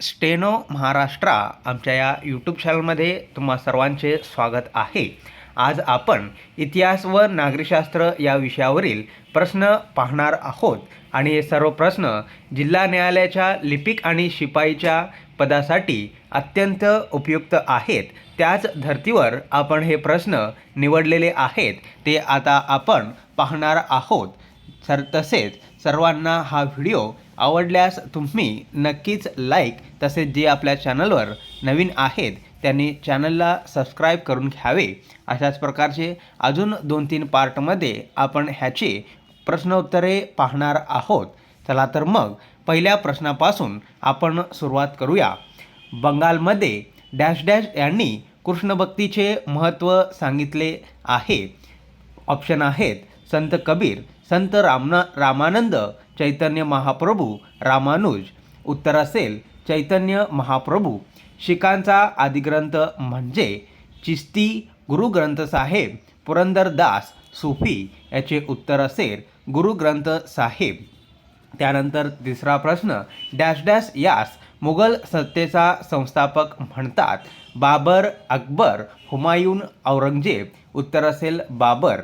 Steno Maharashtra आमच्या या YouTube चॅनलमध्ये तुम्हा सर्वांचे स्वागत आहे. आज आपण इतिहास व नागरिकशास्त्र या विषयावरील प्रश्न पाहणार आहोत. आणि हे सर्व प्रश्न जिल्हा न्यायालयाच्या लिपिक आणि शिपाईच्या पदासाठी अत्यंत उपयुक्त आहेत. त्याच धर्तीवर आपण हे प्रश्न निवडलेले आहेत. ते आता आपण पाहणार आहोत. सर तसेच सर्वांना हा व्हिडिओ आवडल्यास तुम्ही नक्कीच लाईक तसेच जे आपल्या चॅनलवर नवीन आहेत त्यांनी चॅनलला सबस्क्राईब करून घ्यावे. अशाच प्रकारचे अजून दोन तीन पार्टमध्ये आपण ह्याचे प्रश्नोत्तरे पाहणार आहोत. चला तर मग पहिल्या प्रश्नापासून आपण सुरुवात करूया. बंगालमध्ये डॅश डॅश यांनी कृष्णभक्तीचे महत्त्व सांगितले आहे. ऑप्शन आहेत संत कबीर संत रामना रामानंद चैतन्य महाप्रभू रामानुज. उत्तर असेल चैतन्य महाप्रभू. शिखांचा आदिग्रंथ म्हणजे चिस्ती गुरुग्रंथ साहेब पुरंदरदास सुफी याचे उत्तर असेल गुरुग्रंथ साहेब. त्यानंतर तिसरा प्रश्न डॅश डॅश यास मुघल सत्तेचा संस्थापक म्हणतात बाबर अकबर हुमायून औरंगजेब. उत्तर असेल बाबर.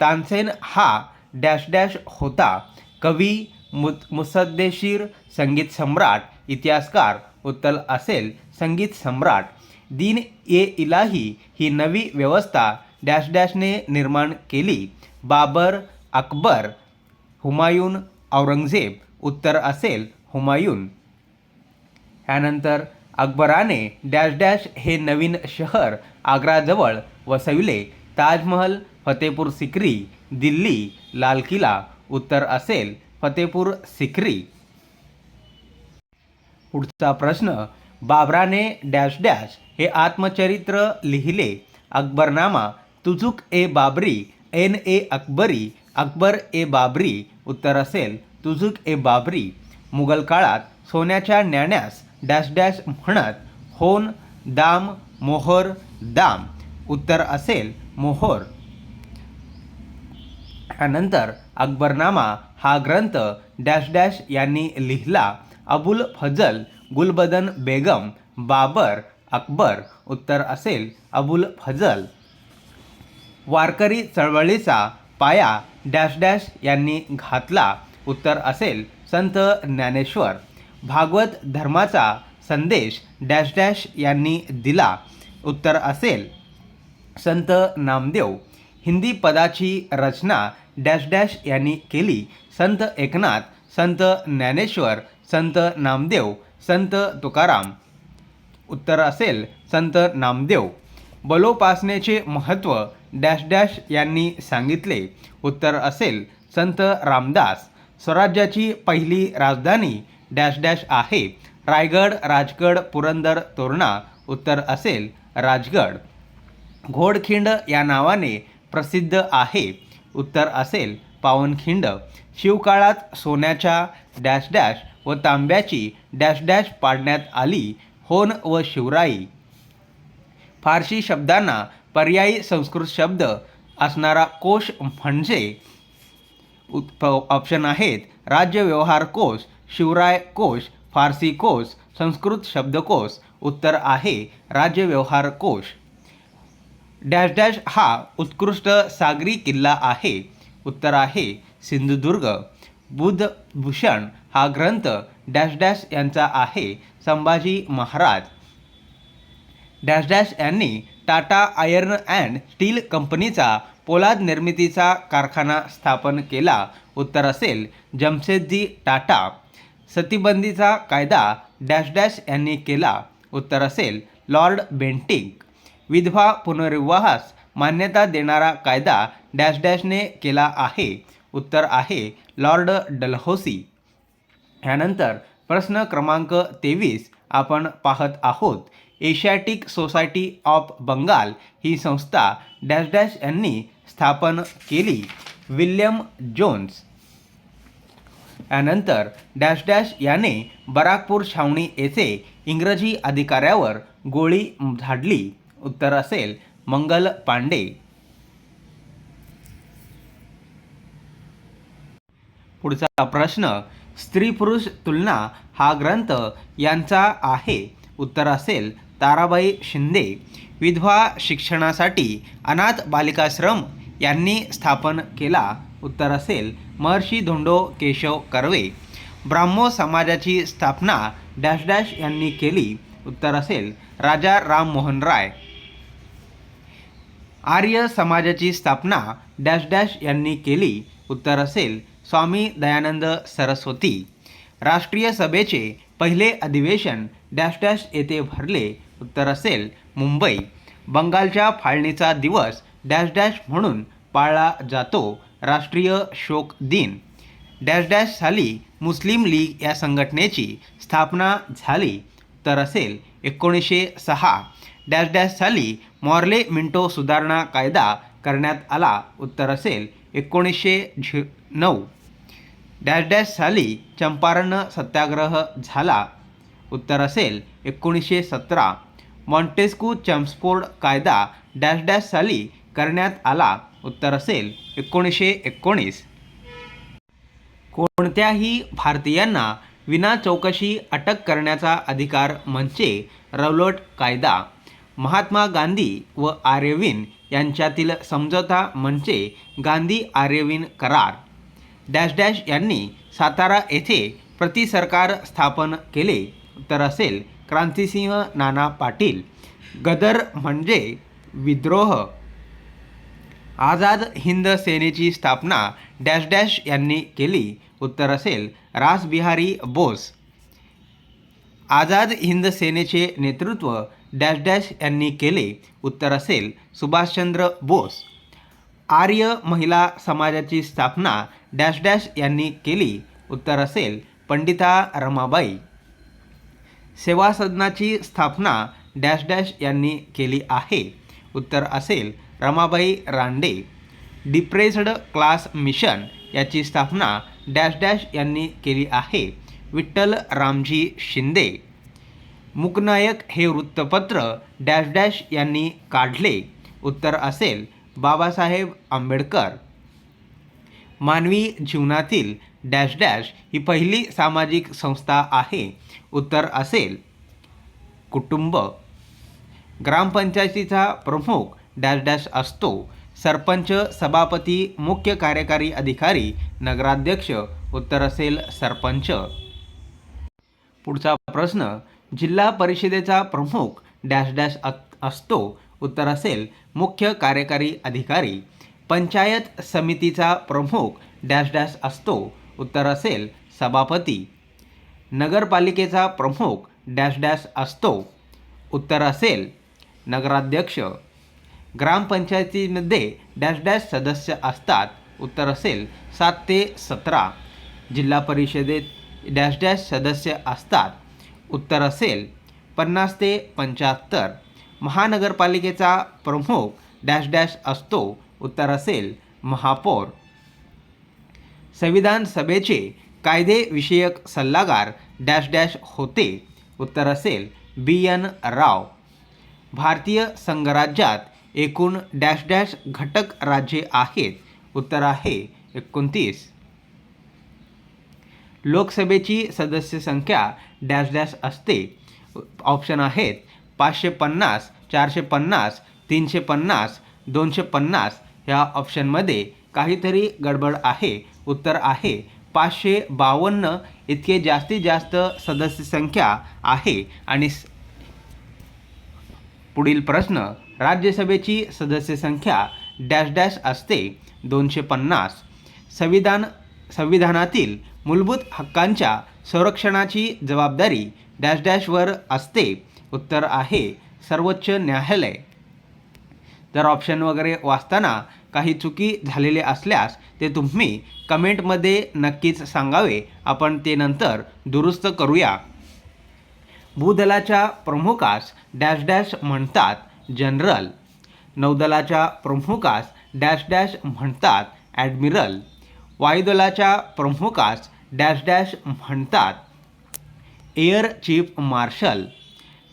तानसेन हा डॅश डॅश होता. कवी मु मुसद्देशीर संगीत सम्राट इतिहासकार उत्तल असेल संगीत सम्राट. दीन ए इलाही ही नवी व्यवस्था डॅश डॅशने निर्माण केली. बाबर अकबर हुमायून औरंगजेब उत्तर असेल हुमायून. ह्यानंतर अकबराने डॅश डॅश हे नवीन शहर आग्राजवळ वसविले. ताजमहल फतेपूर सिक्री दिल्ली लाल किल्ला उत्तर असेल फतेपूर सिक्री. पुढचा प्रश्न बाबराने डॅश डॅश हे आत्मचरित्र लिहिले. अकबरनामा तुझुक ए बाबरी एन ए अकबरी अकबर ए बाबरी. उत्तर असेल तुझुक ए बाबरी. मुघल काळात सोन्याच्या नाण्यास डॅश डॅश म्हणत होन दाम मोहर दाम. उत्तर असेल मोहर. त्यानंतर अकबरनामा हा ग्रंथ डॅश डॅश यांनी लिहिला. अबुल फजल गुलबदन बेगम बाबर अकबर उत्तर असेल अबुल फजल. वारकरी चळवळीचा पाया डॅश डॅश यांनी घातला. उत्तर असेल संत ज्ञानेश्वर. भागवत धर्माचा संदेश डॅश डॅश यांनी दिला. उत्तर असेल संत नामदेव. हिंदी पदाची रचना डॅश डॅश यांनी केली. संत एकनाथ संत ज्ञानेश्वर संत नामदेव संत तुकाराम. उत्तर असेल संत नामदेव. बलोपासनेचे महत्त्व डॅश डॅश यांनी सांगितले. उत्तर असेल संत रामदास. स्वराज्याची पहिली राजधानी डॅश डॅश आहे. रायगड राजगड पुरंदर तोरणा. उत्तर असेल राजगड. घोडखिंड या नावाने प्रसिद्ध आहे. उत्तर असेल पावनखिंड. शिवकाळात सोन्याच्या डॅश डॅश व तांब्याची डॅश डॅश पाडण्यात आली होन व शिवराई. फारसी शब्दांना पर्यायी संस्कृत शब्द असणारा कोश म्हणजे ऑप्शन आहेत. राज्य व्यवहार कोश शिवराय कोश फारसी कोश संस्कृत शब्दकोश उत्तर आहे राज्य व्यवहार कोश. डॅश डॅश हा उत्कृष्ट सागरी किल्ला आहे. उत्तर आहे सिंधुदुर्ग. बुधभूषण हा ग्रंथ डॅश डॅश यांचा आहे. संभाजी महाराज. डॅश डॅश यांनी टाटा आयर्न अँड स्टील कंपनीचा पोलाद निर्मितीचा कारखाना स्थापन केला. उत्तर असेल जमशेदजी टाटा. सतीबंदीचा कायदा डॅश डॅश यांनी केला. उत्तर असेल लॉर्ड बेंटिंग विधवा पुनर्विवाहास मान्यता देणारा कायदा डॅश डॅशने केला आहे. उत्तर आहे लॉर्ड डलहौसी. ह्यानंतर प्रश्न क्रमांक तेवीस आपण पाहत आहोत. एशियाटिक सोसायटी ऑफ बंगाल ही संस्था डॅश डॅश यांनी स्थापन केली. William Jones. यानंतर डॅश डॅश याने बराकपूर छावणी येथे इंग्रजी अधिकाऱ्यावर गोळी झाडली. उत्तर असेल मंगल पांडे. पुढचा प्रश्न स्त्री पुरुष तुलना हा ग्रंथ यांचा आहे. उत्तर असेल ताराबाई शिंदे. विधवा शिक्षणासाठी अनाथ बालिकाश्रम यांनी स्थापन केला. उत्तर असेल महर्षी धोंडो केशव कर्वे. ब्राह्मो समाजाची स्थापना डॅश डॅश यांनी केली. उत्तर असेल राजा राममोहन राय. आर्य समाजाची स्थापना डॅश डॅश यांनी केली उत्तर असेल स्वामी दयानंद सरस्वती. राष्ट्रीय सभेचे पहिले अधिवेशन डॅश डॅश येथे भरले उत्तर असेल मुंबई. बंगालच्या फाळणीचा दिवस डॅश डॅश म्हणून पाळला जातो राष्ट्रीय शोक दिन. डॅश डॅश साली मुस्लिम लीग या संघटनेची स्थापना झाली तर असेल एकोणीसशे सहा. डॅश डॅश साली मॉर्ले मिंटो सुधारणा कायदा करण्यात आला उत्तर असेल एकोणीसशे झि नऊ. डॅश डॅश साली चंपारण सत्याग्रह झाला उत्तर असेल एकोणीसशे सतरा. मॉन्टेस्कू चम्सफोर्ड कायदा डॅश डॅश साली करण्यात आला उत्तर असेल एकोणीसशे एकोणीस. कोणत्याही भारतीयांना विना चौकशी अटक करण्याचा अधिकार म्हणजे रौलट कायदा. महात्मा गांधी व आर्यविन यांच्यातील समझोता म्हणजे गांधी आर्यविन करार. डॅश डॅश यांनी सातारा येथे प्रतिसरकार स्थापन केले तर असेल क्रांतिसिंह नाना पाटील. गदर म्हणजे विद्रोह. आझाद हिंद सेनेची स्थापना डॅश डॅश यांनी केली. उत्तर असेल रासबिहारी बोस. आझाद हिंद सेनेचे नेतृत्व डॅश डॅश यांनी केले उत्तर असेल सुभाषचंद्र बोस. आर्य महिला समाजाची स्थापना डॅश डॅश यांनी केली उत्तर असेल पंडिता रमाबाई. सेवा सदनाची स्थापना डॅश डॅश यांनी केली आहे उत्तर असेल Ramabai Ranade depressed class mission याची स्थापना डॅश डॅश यांनी केली आहे. विठ्ठल रामजी शिंदे. मुकनायक हे वृत्तपत्र डॅश डॅश यांनी काढले. उत्तर असेल बाबासाहेब आंबेडकर. मानवी जीवनातील डॅश डॅश ही पहिली सामाजिक संस्था आहे. उत्तर असेल कुटुंब. ग्रामपंचायतीचा प्रमुख डॅश डॅश असतो. सरपंच सभापती मुख्य कार्यकारी अधिकारी नगराध्यक्ष. उत्तर असेल सरपंच. पुढचा प्रश्न जिल्हा परिषदेचा प्रमुख डॅश डॅश असतो. उत्तर असेल मुख्य कार्यकारी अधिकारी. पंचायत समितीचा प्रमुख डॅश डॅश असतो. उत्तर असेल सभापती. नगरपालिकेचा प्रमुख डॅश डॅश असतो. उत्तर असेल नगराध्यक्ष. ग्रामपंचायतीमध्ये डॅश डॅश सदस्य असतात. उत्तर असेल सात ते सतरा. जिल्हा परिषदेत डॅश डॅश सदस्य असतात. उत्तर असेल. पन्नास ते पंच्याहत्तर. महानगरपालिकेचा प्रमुख डॅश डॅश असतो. उत्तर असेल महापौर. संविधान सभेचे कायदेविषयक सल्लागार डॅश डॅश होते. उत्तर असेल बी. एन. राव. भारतीय संघराज्यात एकूण डॅश डॅश घटक राज्ये आहेत. उत्तर आहे एकोणतीस. लोकसभेची सदस्य संख्या डॅश डॅश असते. ऑप्शन आहेत पाचशे पन्नास चारशे पन्नास तीनशे पन्नास दोनशे पन्नास ह्या ऑप्शनमध्ये काहीतरी गडबड आहे. उत्तर आहे पाचशे बावन्न. इतके जास्तीत जास्त सदस्य संख्या आहे. आणि स- पुढील प्रश्न राज्यसभेची सदस्य संख्या डॅश डॅश असते दोनशे पन्नास. संविधान संविधानातील मूलभूत हक्कांच्या संरक्षणाची जबाबदारी डॅश डॅशवर असते उत्तर आहे सर्वोच्च न्यायालय. जर ऑप्शन वगैरे वाचताना काही चुकी झालेले असल्यास ते तुम्ही कमेंटमध्ये नक्कीच सांगावे. आपण ते नंतर दुरुस्त करूया. भूदलाच्या प्रमुखास डॅश डॅश म्हणतात जनरल. नौदलाच्या प्रमुखास डॅश डॅश म्हणतात ॲडमिरल. वायुदलाच्या प्रमुखास डॅश डॅश म्हणतात. Air chief marshal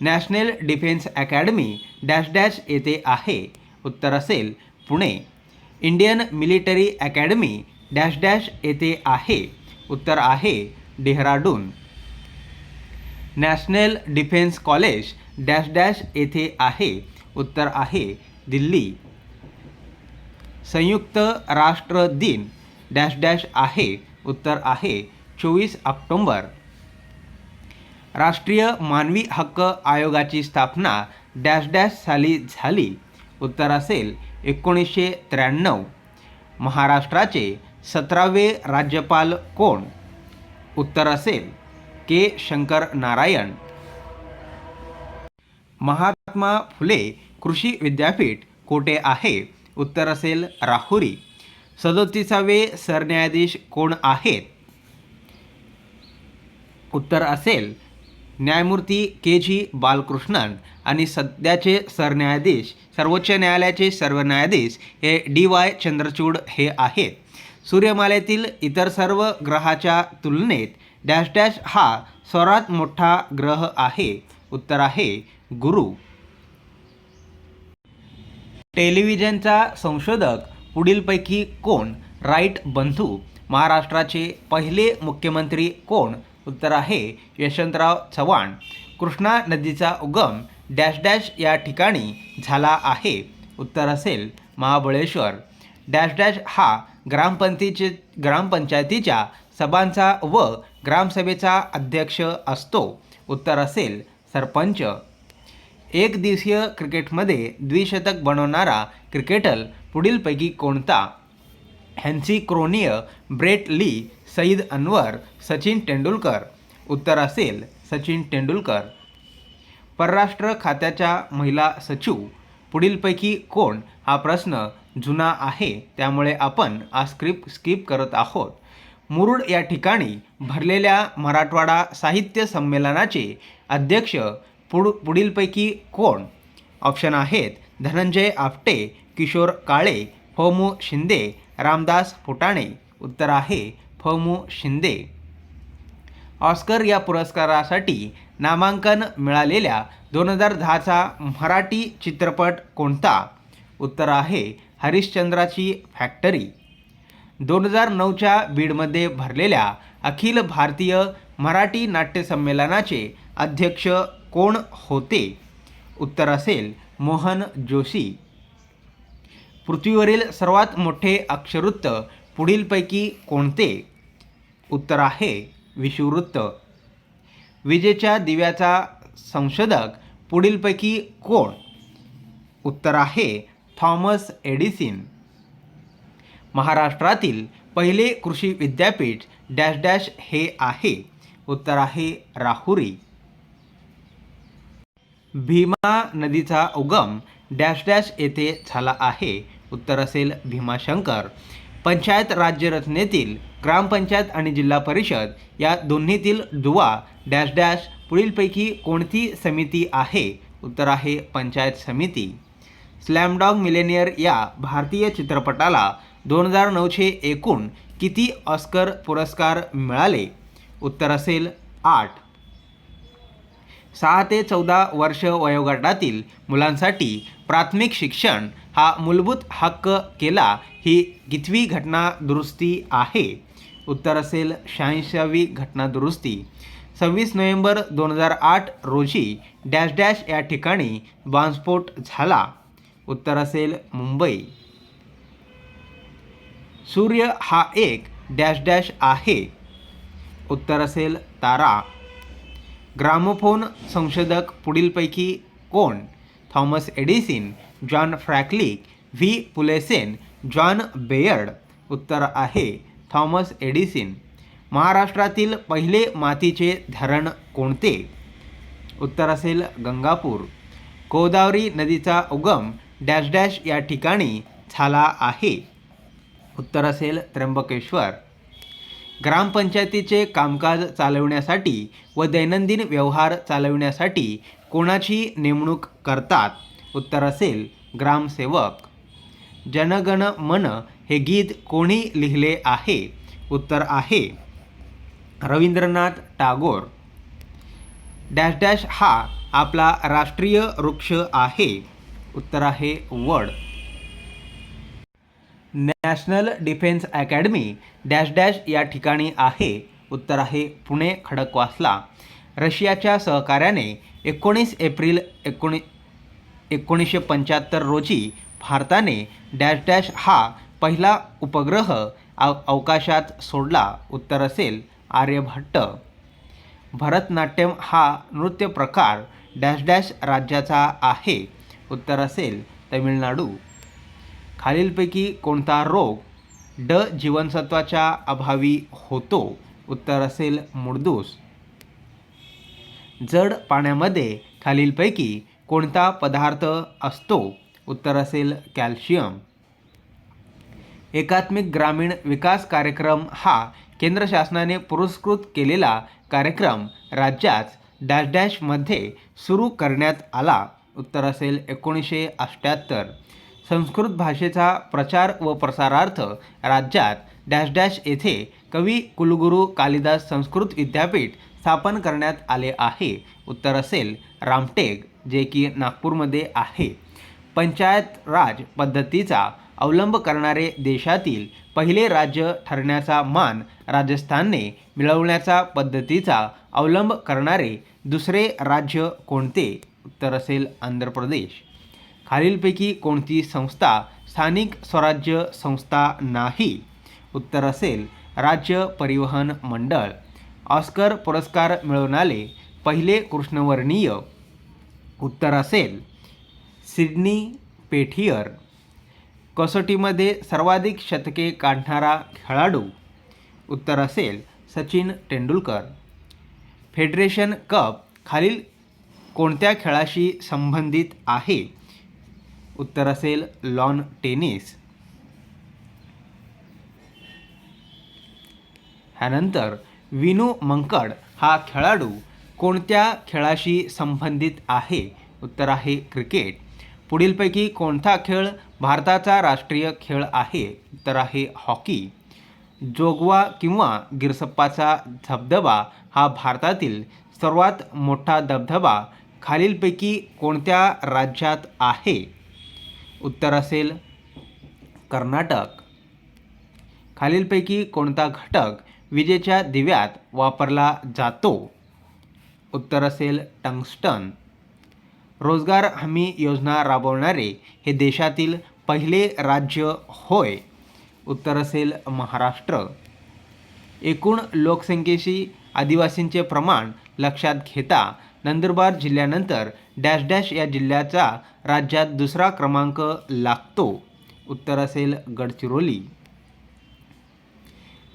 national defence academy dash dash येथे आहे. उत्तर असेल Pune. Indian military academy dash dash येथे आहे. उत्तर आहे Dehradun. National defence college dash dash येथे आहे. उत्तर आहे दिल्ली. संयुक्त राष्ट्र दिन डॅश डॅश आहे उत्तर आहे चोवीस ऑक्टोंबर. राष्ट्रीय मानवी हक्क आयोगाची स्थापना डॅश डॅश साली झाली. उत्तर असेल एकोणीसशे त्र्याण्णव. महाराष्ट्राचे सतरावे राज्यपाल कोण? उत्तर असेल के. शंकर नारायण. महात्मा फुले कृषी विद्यापीठ कोठे आहे? उत्तर असेल राहुरी. सदोतीसावे सरन्यायाधीश कोण आहेत? उत्तर असेल न्यायमूर्ती के जी बालकृष्णन आणि सध्याचे सरन्यायाधीश सर्वोच्च न्यायालयाचे सर्व न्यायाधीश हे डी वाय चंद्रचूड हे आहेत. सूर्यमालेतील इतर सर्व ग्रहाच्या तुलनेत डॅश डॅश हा सर्वात मोठा ग्रह आहे. उत्तर आहे गुरु. टेलिव्हिजनचा संशोधक पुढीलपैकी कोण? राईट बंधू महाराष्ट्राचे पहिले मुख्यमंत्री कोण? उत्तर आहे यशवंतराव चव्हाण. कृष्णा नदीचा उगम डॅश डॅश या ठिकाणी झाला आहे. उत्तर असेल महाबळेश्वर. डॅश डॅश हा ग्रामपंचायतीचे ग्रामपंचायतीच्या सभांचा व ग्रामसभेचा अध्यक्ष असतो. उत्तर असेल सरपंच. एक दिवसीय क्रिकेटमध्ये द्विशतक बनवणारा क्रिकेटर पुढीलपैकी कोणता? Hansie Cronje Brett Lee Saeed Anwar Sachin Tendulkar. उत्तर असेल सचिन तेंडुलकर. परराष्ट्र खात्याच्या महिला सचिव. पुढीलपैकी कोण? हा प्रश्न जुना आहे त्यामुळे आपण हा स्क्रिप्ट स्किप करत आहोत. मुरुड या ठिकाणी भरलेल्या मराठवाडा साहित्य संमेलनाचे अध्यक्ष पुढ पुढीलपैकी कोण? ऑप्शन आहेत धनंजय आपटे किशोर काळे फमू शिंदे रामदास फुटाणे उत्तर आहे फमू शिंदे. ऑस्कर या पुरस्कारासाठी नामांकन मिळालेल्या दोन हजार दहाचा मराठी चित्रपट कोणता? उत्तर आहे हरिश्चंद्राची फॅक्टरी. दोन हजार नऊच्या बीडमध्ये भरलेल्या अखिल भारतीय मराठी नाट्यसंमेलनाचे अध्यक्ष कोण होते? उत्तर असेल मोहन जोशी. पृथ्वीवरील सर्वात मोठे अक्षरवृत्त पुढीलपैकी कोणते? उत्तर आहे विषुववृत्त. विजेच्या दिव्याचा संशोधक पुढीलपैकी कोण? उत्तर आहे थॉमस एडिसिन. महाराष्ट्रातील पहिले कृषी विद्यापीठ डॅश डॅश हे आहे. उत्तर आहे राहुरी. भीमा नदीचा उगम डॅश डॅश येथे झाला आहे. उत्तर असेल भीमाशंकर. पंचायत राज्यरचनेतील ग्रामपंचायत आणि जिल्हा परिषद या दोन्हीतील दुवा डॅश डॅश पुढीलपैकी कोणती समिती आहे? उत्तर आहे पंचायत समिती. स्लॅमडॉग मिलेनियर या भारतीय चित्रपटाला दोन हजार नऊशे एकूण किती ऑस्कर पुरस्कार मिळाले? उत्तर असेल आठ. सहा ते चौदा वर्ष वयोगटातील मुलांसाठी प्राथमिक शिक्षण हा मूलभूत हक्क केला ही कितवी घटना दुरुस्ती आहे. उत्तर असेल शहाऐंशावी घटना दुरुस्ती. सव्वीस नोव्हेंबर दोन हजार आठ रोजी डॅश डॅश या ठिकाणी बॉम्बस्फोट झाला. उत्तर असेल मुंबई. सूर्य हा एक डॅश डॅश आहे. उत्तर असेल तारा. ग्रामोफोन संशोधक पुढीलपैकी कोण? Thomas Edison John Franklin V. Poulsen John Baird. उत्तर आहे थॉमस एडिसिन. महाराष्ट्रातील पहिले मातीचे धरण कोणते? उत्तर असेल गंगापूर. गोदावरी नदीचा उगम डॅश डॅश या ठिकाणी झाला आहे. उत्तर असेल त्र्यंबकेश्वर. ग्रामपंचायतीचे कामकाज चालविण्यासाठी व दैनंदिन व्यवहार चालविण्यासाठी कोणाची नेमणूक करतात? उत्तर असेल ग्रामसेवक. जनगण मन हे गीत कोणी लिहिले आहे? उत्तर आहे रवींद्रनाथ टागोर. डॅश डॅश हा आपला राष्ट्रीय वृक्ष आहे. उत्तर आहे वड. National defence academy dash dash या ठिकाणी आहे. उत्तर आहे पुणे खडकवासला. रशियाच्या सहकार्याने एकोणीस एप्रिल एकोणी एकोणीसशे पंच्याहत्तर रोजी भारताने डॅश डॅश हा पहिला उपग्रह अव अवकाशात सोडला. उत्तर असेल आर्यभट्ट. भरतनाट्यम हा नृत्य प्रकार डॅश डॅश राज्याचा आहे. उत्तर असेल तमिळनाडू. खालीलपैकी कोणता रोग ड जीवनसत्वाच्या अभावी होतो? उत्तर असेल मुडदूस. जड पाण्यामध्ये खालीलपैकी कोणता पदार्थ असतो? उत्तर असेल कॅल्शियम. एकात्मिक ग्रामीण विकास कार्यक्रम हा केंद्र शासनाने पुरस्कृत केलेला कार्यक्रम राज्यात डॅश डॅशमध्ये सुरू करण्यात आला. उत्तर असेल एकोणीसशे अठ्ठ्याहत्तर. संस्कृत भाषेचा प्रचार व प्रसारार्थ राज्यात डॅश डॅश येथे कवी कुलगुरू कालिदास संस्कृत विद्यापीठ स्थापन करण्यात आले आहे. उत्तर असेल रामटेक जे की नागपूरमध्ये आहे. पंचायत राज पद्धतीचा अवलंब करणारे देशातील पहिले राज्य ठरण्याचा मान राजस्थानने मिळवण्याचा पद्धतीचा अवलंब करणारे दुसरे राज्य कोणते? उत्तर असेल आंध्र प्रदेश. खालीलपैकी कोणती संस्था स्थानिक स्वराज्य संस्था नाही? उत्तर असेल राज्य परिवहन मंडळ. ऑस्कर पुरस्कार मिळवणारे पहिले कृष्णवर्णीय. उत्तर असेल सिडनी पेठियर. कसोटीमध्ये सर्वाधिक शतके काढणारा खेळाडू. उत्तर असेल सचिन तेंडुलकर. फेडरेशन कप खालील कोणत्या खेळाशी संबंधित आहे? उत्तर असेल लॉन टेनिस ह्यानंतर विनू मंकड हा खेळाडू कोणत्या खेळाशी संबंधित आहे? उत्तर आहे क्रिकेट. पुढीलपैकी कोणता खेळ भारताचा राष्ट्रीय खेळ आहे? उत्तर आहे हॉकी. जोगवा किंवा गिरसप्पाचा धबधबा हा भारतातील सर्वात मोठा धबधबा. खालीलपैकी कोणत्या राज्यात आहे? उत्तर असेल कर्नाटक. खालीलपैकी कोणता घटक विजेच्या दिव्यात वापरला जातो? उत्तर असेल टंगस्टन. रोजगार हमी योजना राबवणारे हे देशातील पहिले राज्य होय. उत्तर असेल महाराष्ट्र. एकूण लोकसंख्येशी आदिवासींचे प्रमाण लक्षात घेता नंदुरबार जिल्ह्यानंतर डॅश डॅश या जिल्ह्याचा राज्यात दुसरा क्रमांक लागतो. उत्तर असेल गडचिरोली.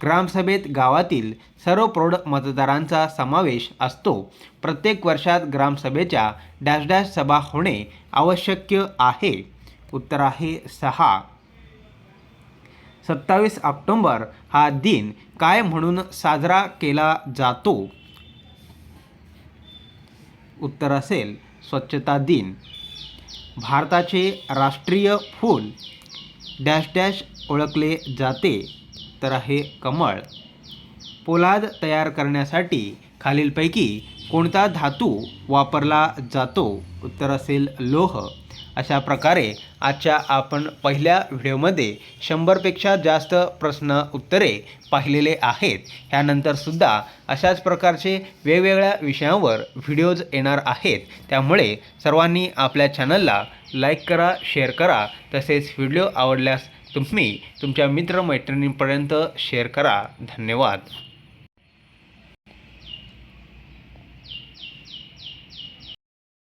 ग्रामसभेत गावातील सर्व प्रौढ मतदारांचा समावेश असतो. प्रत्येक वर्षात ग्रामसभेच्या डॅश डॅश सभा होणे आवश्यक आहे. उत्तर आहे सहा. सत्तावीस ऑक्टोंबर हा दिन काय म्हणून साजरा केला जातो? उत्तर असेल स्वच्छता दिन. भारताचे राष्ट्रीय फूल डॅश डॅश ओळखले जाते तर आहे कमळ. पोलाद तयार करण्यासाठी खालीलपैकी कोणता धातू वापरला जातो? उत्तर असेल लोह. अशा प्रकारे आजच्या आपण पहिल्या व्हिडिओमध्ये शंभरपेक्षा जास्त प्रश्न उत्तरे पाहिलेले आहेत. ह्यानंतरसुद्धा अशाच प्रकारचे वेगवेगळ्या विषयांवर व्हिडिओज येणार आहेत. त्यामुळे सर्वांनी आपल्या चॅनलला लाईक करा शेअर करा. तसेच व्हिडिओ आवडल्यास तुम्ही तुमच्या मित्रमैत्रिणींपर्यंत शेअर करा. धन्यवाद.